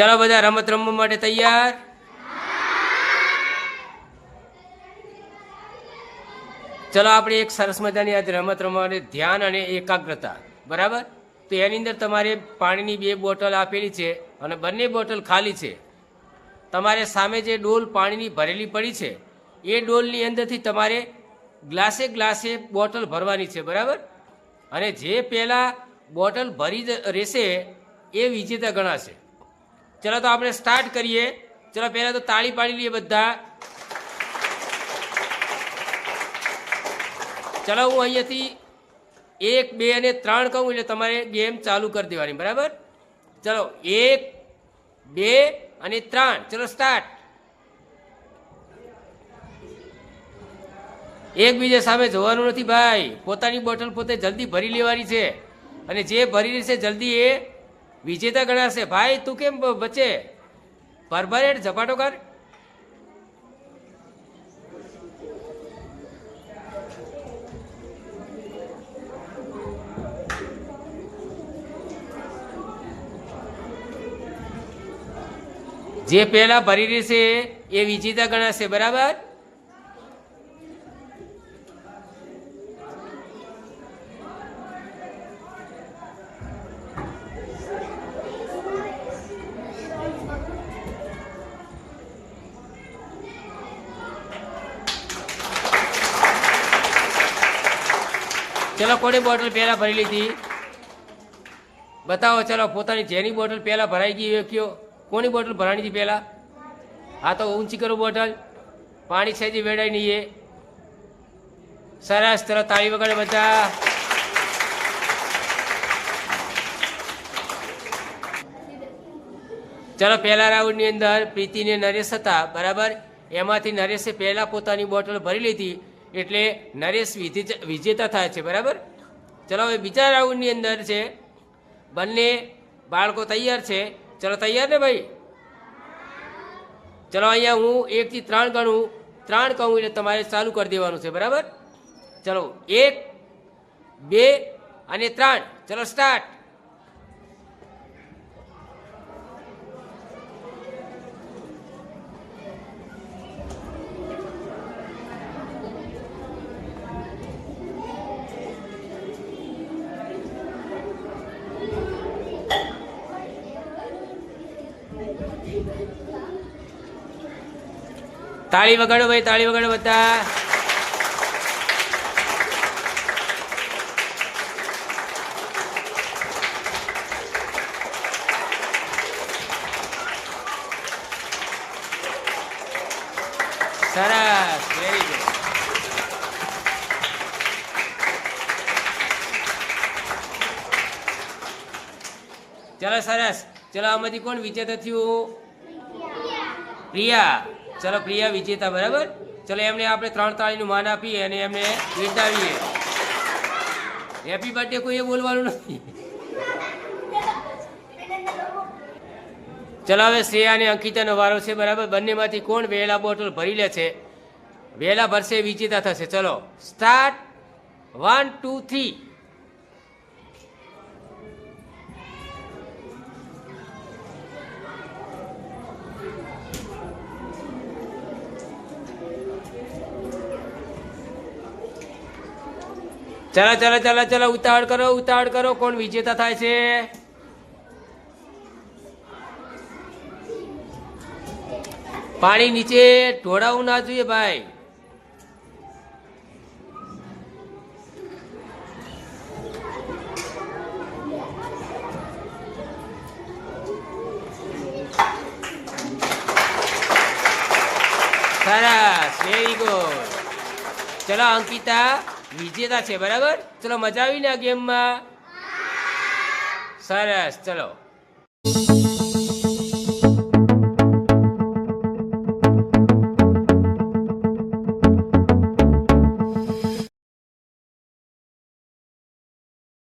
ચાલો બધા રમત રમવા માટે તૈયાર? ચલો આપણે એક સરસ મજાની આજે રમત રમવાની ધ્યાન અને એકાગ્રતા. બરાબર? તો એની અંદર તમારે પાણીની બે બોટલ આપેલી છે અને બંને બોટલ ખાલી છે. તમારે સામે જે ડોલ પાણીની ભરેલી પડી છે, એ ડોલની અંદરથી તમારે ગ્લાસે ગ્લાસે બોટલ ભરવાની છે, બરાબર? અને જે પહેલાં બોટલ ભરી રહેશે, એ વિજેતા ગણાશે. ચલો તો આપણે સ્ટાર્ટ કરીએ. ચલો પહેલાં તો તાળી પાડી લઈએ બધા. ચલો હું અહીંયાથી એક, બે અને ત્રણ કહું એટલે તમારે ગેમ ચાલુ કરી દેવાની, બરાબર? ચલો, એક, બે અને ત્રણ. ચલો સ્ટાર્ટ એકબીજા સામે જોવાનું નથી ભાઈ. પોતાની બોટલ પોતે જલ્દી ભરી લેવાની છે. અને જે ભરી લેશે જલ્દી એ વિજેતા ગણાશે. ભાઈ, તું કેમ બચે? ભરભરેટ ઝપાટો કર. જે પહેલા ભરી રહેશે એ વિજેતા ગણાશે, બરાબર? ચલો કોની બોટલ પહેલા ભરી લીધી? બતાવો, ચલો, પોતાની જેની બોટલ પહેલા ભરાઈ ગઈ એ કયો? કોની બોટલ ભરાણી હતી પહેલા? હા તો ઊંચી કરો બોટલ. પાણી સહેજી વેડાય નહીં એ. સરસ તરત તાળી વગાડે બધા. ચલો, પહેલા રાઉન્ડની અંદર પ્રીતિને નરેશ હતા, બરાબર? એમાંથી નરેશે પહેલાં પોતાની બોટલ ભરી લીધી. એટલે નરેશ વિજે- વિજેતા થાય છે, બરાબર? ચલો હવે બીજા રાઉન્ડની અંદર છે. બંને બાળકો તૈયાર છે. ચલો તૈયાર ને ભાઈ? ચલો અહીંયા હું એકથી ત્રણ ગણું, ત્રણ કહું એટલે તમારે ચાલુ કરી દેવાનું છે, બરાબર? ચલો, એક, બે અને ત્રણ. ચલો સ્ટાર્ટ તાળી વગાડો ભાઈ તાળી વગાડો બધા. સરસ વેરી ગુડ ચલો સરસ. ચલો, આમાંથી કોણ વિજેતા થયું? પ્રિયા. ચલો, પ્રિયા વિજેતા, બરાબર? ચલો, એમને આપણે ત્રણ તાળીનું માન આપીએ અને એમને બિરદાવીએ હેપી બર્થડે કોઈએ બોલવાનું નથી. ચલો, હવે શ્રેયા અને અંકિતાનો વારો છે, બરાબર? બંનેમાંથી કોણ વહેલા બોટલ ભરી લે છે? વહેલા ભરશે, વિજેતા થશે. ચલો સ્ટાર્ટ વન ટુ થ્રી ચલો ચલો ચલો ચલો, ઉતાવળ કરો ઉતાવળ કરો. કોણ વિજેતા થાય છે? પાણી નીચે, ઢોળાવું ના જોઈએ ભાઈ. સરસ વેરી ગુડ ચલો, અંકિતા. વિજેતા છે બરાબર? ચલો મજા આવી ને આ ગેમમાં? સરસ ચલો.